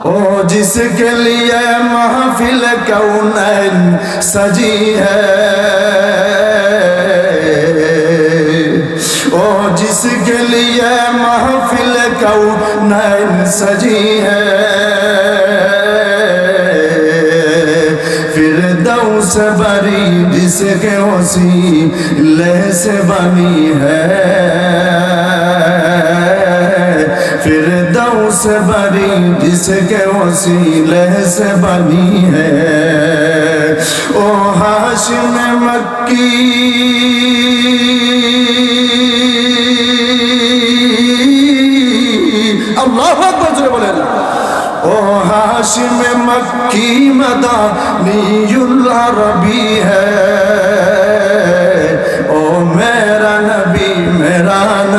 ओ जिसके लिए महफिल कौनैन सजी है ओ जिसके लिए महफिल कौनैन सजी है फिर से बरी जिसके वसीले से बनी है फिर بناؤں سے بری، جس کے وسیلے سے بنی ہے۔ او ہاشم مکی۔ اللہ بجر بولے او ہاشم مکی مدانی اللہ ربی ہے۔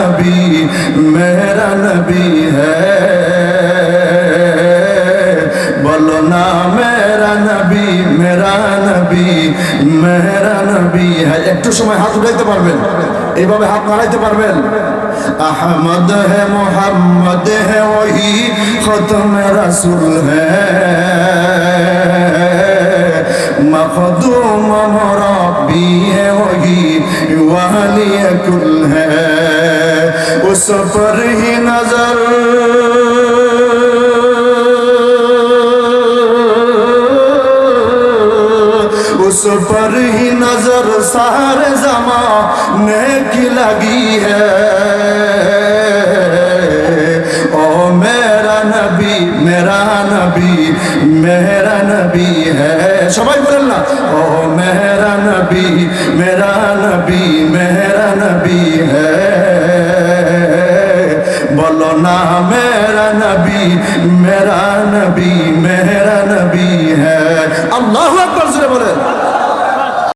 नबी मेरा नबी है बोलो ना मेरा नबी मेरा নবী মেহরা নবী হ্যাঁ একটু সময় হাত উঠাইতে পারবেন এইভাবে হাত নাড়াইতে পারবেন আহমদ है मोहम्मद है वही खत्म रसूल है मखदूम मरबी है वही वाली उस पर ही नजर उस पर ही नजर सारे जमाने की लगी है ओ मेरा नबी मेरा नबी मेरा नबी है সবাই বলেন না ও মেরা নবী মেরা নবী মেরা নবী है না মেরা নবী মেরা নবী মেরা নবী হ্যাঁ আল্লাহ বলে